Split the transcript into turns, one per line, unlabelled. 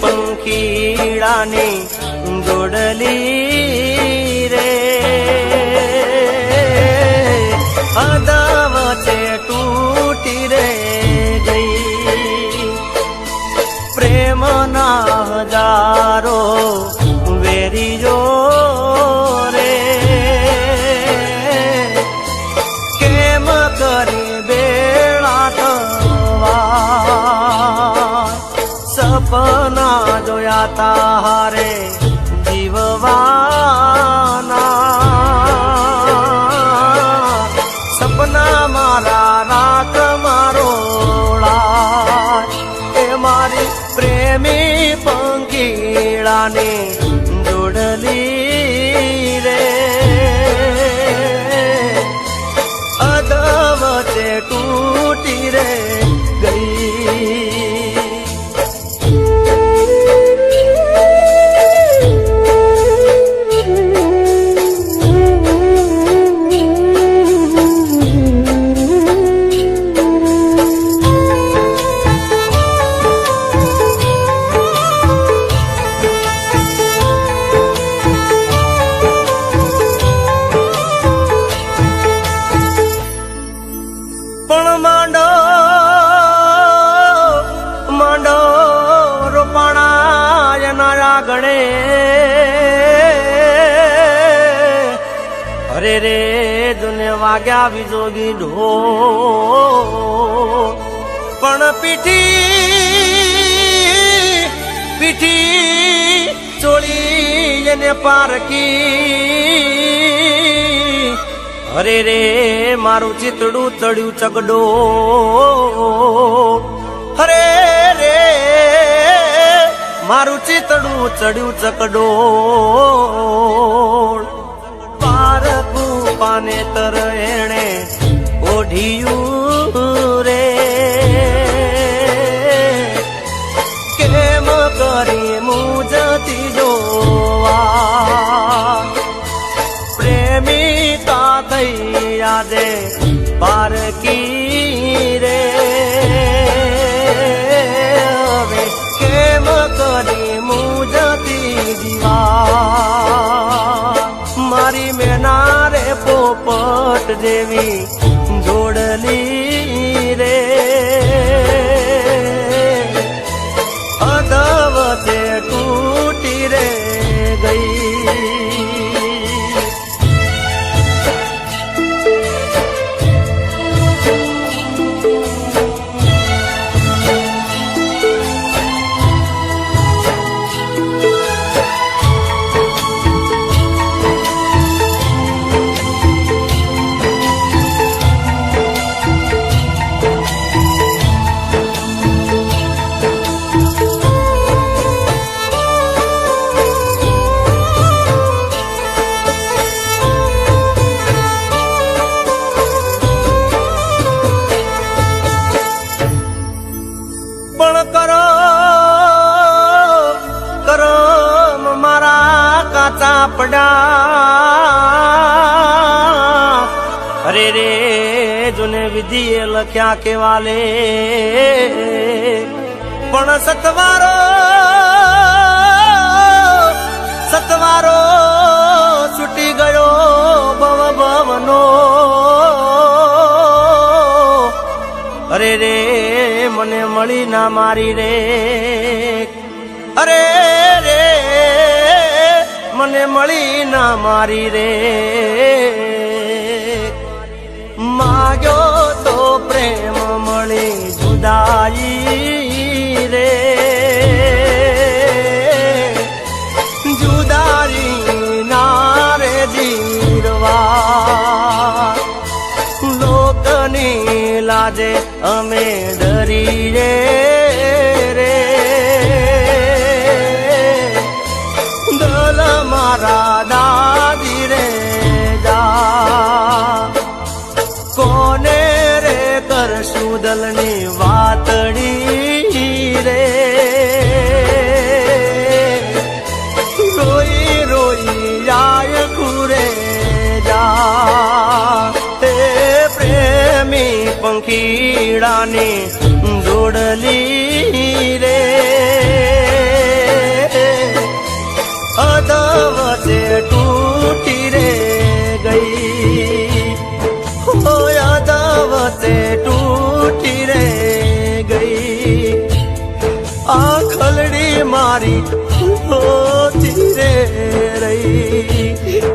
પંખીડાની દોડલી સપના જોયા તારે જીવવાના આગળે. અરે રે દુને વાગ્યા વિજોગી ઢો પણ પીઠી પીઠી ચોળી એને પારકી અરે રે, મારું ચિતડું ચડ્યું ચગડો. મારું ચિતડું ચડ્યું ચકડો પારકું પાને તર એણે ઓઢિયું કરી મુજતી દીવા મારી મેનારે પોપટ જેવી અરે રે, જુને વિધિએ લખ્યા કેવાલે. પણ સતવારો સતવારો છૂટી ગયો ભવ ભવનો અરે રે, મને મળી ના મારી રે. અરે રે, મને મળી ના મારી રે. રે જુદારી ના રે જીરવા લોકની લાજે અમે ડરી રે વાતડી રે. રોઈ રોઈ જાય કુરે જા તે પ્રેમી પંખીડાની જોડલી રે. અદવતે ટુ ખલડી મારી રે રહી.